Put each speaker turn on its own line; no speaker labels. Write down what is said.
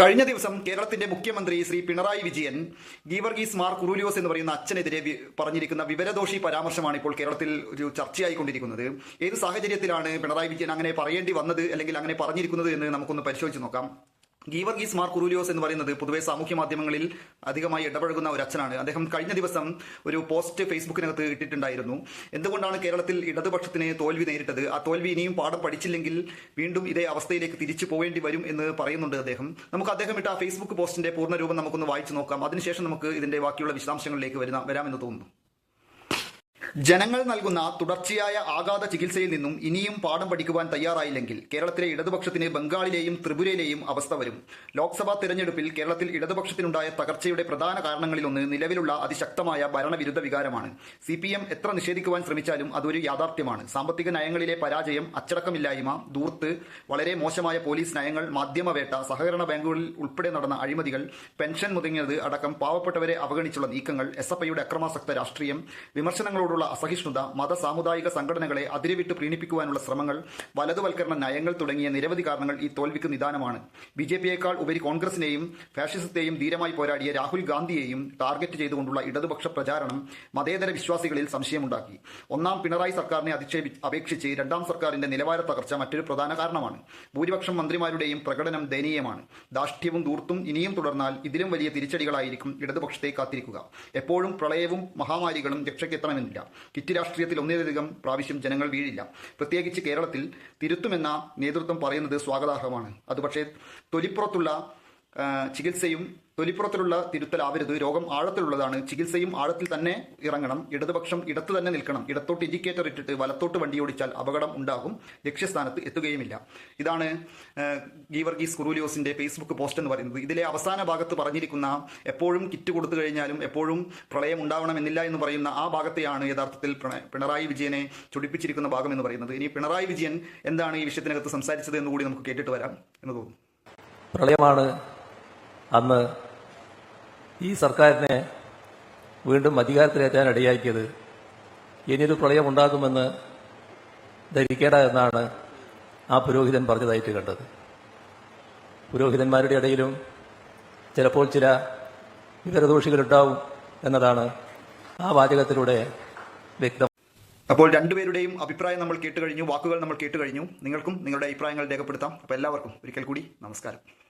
കഴിഞ്ഞ ദിവസം കേരളത്തിന്റെ മുഖ്യമന്ത്രി ശ്രീ പിണറായി വിജയൻ ഗീവർഗീസ് മാർ കുറൂലിയോസ് എന്ന് പറയുന്ന അച്ഛനെതിരെ പറഞ്ഞിരിക്കുന്ന വിവരദോഷി പരാമർശമാണ് ഇപ്പോൾ കേരളത്തിൽ ഒരു ചർച്ചയായിക്കൊണ്ടിരിക്കുന്നത്. ഏത് സാഹചര്യത്തിലാണ് പിണറായി വിജയൻ അങ്ങനെ പറയേണ്ടി വന്നത് അല്ലെങ്കിൽ അങ്ങനെ പറഞ്ഞിരിക്കുന്നത് എന്ന് നമുക്കൊന്ന് പരിശോധിച്ച് നോക്കാം. ഗീവർഗീസ് മാർ കുറൂലിയോസ് എന്ന് പറയുന്നത് പൊതുവെ സാമൂഹ്യ മാധ്യമങ്ങളിൽ അധികമായി ഇടപഴകുന്ന ഒരു അച്ഛനാണ്. അദ്ദേഹം കഴിഞ്ഞ ദിവസം ഒരു പോസ്റ്റ് ഫേസ്ബുക്കിനകത്ത് ഇട്ടിട്ടുണ്ടായിരുന്നു. എന്തുകൊണ്ടാണ് കേരളത്തിൽ ഇടതുപക്ഷത്തിന് തോൽവി നേരിട്ടത്? ആ തോൽവി ഇനിയും പാഠം പഠിച്ചില്ലെങ്കിൽ വീണ്ടും ഇതേ അവസ്ഥയിലേക്ക് തിരിച്ചു പോവേണ്ടി വരും എന്ന് പറയുന്നുണ്ട് അദ്ദേഹം. നമുക്ക് അദ്ദേഹം ഇട്ട ആ ഫേസ്ബുക്ക് പോസ്റ്റിന്റെ പൂർണരൂപം നമുക്കൊന്ന് വായിച്ചു നോക്കാം. അതിനുശേഷം നമുക്ക് ഇതിന്റെ ബാക്കിയുള്ള വിശദാംശങ്ങളിലേക്ക് വരുന്ന വരാമെന്ന് തോന്നുന്നു. ജനങ്ങൾ നൽകുന്ന തുടർച്ചയായ ആഘാത ചികിത്സയിൽ നിന്നും ഇനിയും പാഠം പഠിക്കുവാൻ തയ്യാറായില്ലെങ്കിൽ കേരളത്തിലെ ഇടതുപക്ഷത്തിന് ബംഗാളിലെയും ത്രിപുരയിലെയും അവസ്ഥ വരും. ലോക്സഭാ തെരഞ്ഞെടുപ്പിൽ കേരളത്തിൽ ഇടതുപക്ഷത്തിനുണ്ടായ തകർച്ചയുടെ പ്രധാന കാരണങ്ങളിലൊന്ന് നിലവിലുള്ള അതിശക്തമായ ഭരണവിരുദ്ധ വികാരമാണ്. സി പി എം എത്ര നിഷേധിക്കുവാൻ ശ്രമിച്ചാലും അതൊരു യാഥാർത്ഥ്യമാണ്. സാമ്പത്തിക നയങ്ങളിലെ പരാജയം അച്ചടക്കമില്ലായ്മ ദൂർത്ത് വളരെ മോശമായ പോലീസ് നയങ്ങൾ മാധ്യമവേട്ട സഹകരണ ബാങ്കുകളിൽ ഉൾപ്പെടെ നടന്ന അഴിമതികൾ പെൻഷൻ മുതങ്ങിയത് അടക്കം പാവപ്പെട്ടവരെ അവഗണിച്ചുള്ള നീക്കങ്ങൾ എസ് എഫ് ഐയുടെ അക്രമാസക്ത രാഷ്ട്രീയം വിമർശനങ്ങളോടുള്ള അസഹിഷ്ണുത മത സാമുദായിക സംഘടനകളെ അതിരുവിട്ട് പ്രീണിപ്പിക്കുവാനുള്ള ശ്രമങ്ങൾ വലതുവൽക്കരണ നയങ്ങൾ തുടങ്ങിയ നിരവധി കാരണങ്ങൾ ഈ തോൽവിക്ക് നിദാനമാണ്. ബി ജെ പിയേക്കാൾ ഉപരി കോൺഗ്രസിനെയും ഫാഷിസത്തെയും ധീരമായി പോരാടിയ രാഹുൽ ഗാന്ധിയെയും ടാർഗറ്റ് ചെയ്തുകൊണ്ടുള്ള ഇടതുപക്ഷ പ്രചാരണം മതേതര വിശ്വാസികളിൽ സംശയമുണ്ടാക്കി. ഒന്നാം പിണറായി സർക്കാരിനെ അധിക്ഷേപി അപേക്ഷിച്ച് രണ്ടാം സർക്കാരിന്റെ നിലവാര തകർച്ച മറ്റൊരു പ്രധാന കാരണമാണ്. ഭൂരിപക്ഷം മന്ത്രിമാരുടെയും പ്രകടനം ദയനീയമാണ്. ദാഷ്ട്യവും ദൂർത്തും ഇനിയും തുടർന്നാൽ ഇതിലും വലിയ തിരിച്ചടികളായിരിക്കും ഇടതുപക്ഷത്തെ കാത്തിരിക്കുക. എപ്പോഴും പ്രളയവും മഹാമാരികളും രക്ഷയ്ക്കെത്തണമെന്നില്ല. കിറ്റ് രാഷ്ട്രീയത്തിൽ ഒന്നിലധികം പ്രാവശ്യം ജനങ്ങൾ വീഴില്ല. പ്രത്യേകിച്ച് കേരളത്തിൽ തിരുത്തുമെന്ന നേതൃത്വം പറയുന്നത് സ്വാഗതാർഹമാണ്. അതുപക്ഷേ തൊലിപ്പുറത്തുള്ള ചികിത്സയും തൊലിപ്പുറത്തിലുള്ള തിരുത്തലാവരുത് രോഗം ആഴത്തിലുള്ളതാണ്. ചികിത്സയും ആഴത്തിൽ തന്നെ ഇറങ്ങണം. ഇടതുപക്ഷം ഇടത്ത് തന്നെ നിൽക്കണം. ഇടത്തോട്ട് ഇൻഡിക്കേറ്റർ ഇട്ടിട്ട് വലത്തോട്ട് വണ്ടി ഓടിച്ചാൽ അപകടം ഉണ്ടാകും. ലക്ഷ്യസ്ഥാനത്ത് എത്തുകയുമില്ല. ഇതാണ് ഗീവർഗീസ് കുറൂലിയോസിന്റെ ഫേസ്ബുക്ക് പോസ്റ്റ് എന്ന് പറയുന്നത്. ഇതിലെ അവസാന ഭാഗത്ത് പറഞ്ഞിരിക്കുന്ന എപ്പോഴും കിറ്റ് കൊടുത്തു കഴിഞ്ഞാലും എപ്പോഴും പ്രളയം ഉണ്ടാവണമെന്നില്ല എന്ന് പറയുന്ന ആ ഭാഗത്തെയാണ് യഥാർത്ഥത്തിൽ പിണറായി വിജയനെ ചുടിപ്പിച്ചിരിക്കുന്ന ഭാഗം എന്ന് പറയുന്നത്. ഇനി പിണറായി വിജയൻ എന്താണ് ഈ വിഷയത്തിനകത്ത് സംസാരിച്ചത് എന്ന് കൂടി നമുക്ക് കേട്ടിട്ട് വരാം എന്ന് തോന്നുന്നു.
പ്രളയമാണ് അന്ന് ഈ സർക്കാരിനെ വീണ്ടും അധികാരത്തിലേറ്റാൻ ഇടയാക്കിയത് ഇനിയൊരു പ്രളയമുണ്ടാകുമെന്ന് ധരിക്കേണ്ട എന്നാണ് ആ പുരോഹിതൻ പറഞ്ഞതായിട്ട് കണ്ടത്. പുരോഹിതന്മാരുടെ ഇടയിലും ചിലപ്പോൾ ചില വിവരദോഷികളുണ്ടാവും എന്നതാണ് ആ വാചകത്തിലൂടെ വ്യക്തം.
അപ്പോൾ രണ്ടുപേരുടെയും അഭിപ്രായം നമ്മൾ കേട്ടുകഴിഞ്ഞു വാക്കുകൾ നമ്മൾ കേട്ടുകഴിഞ്ഞു. നിങ്ങൾക്കും നിങ്ങളുടെ അഭിപ്രായങ്ങൾ രേഖപ്പെടുത്താം. അപ്പോൾ എല്ലാവർക്കും ഒരിക്കൽ കൂടി നമസ്കാരം.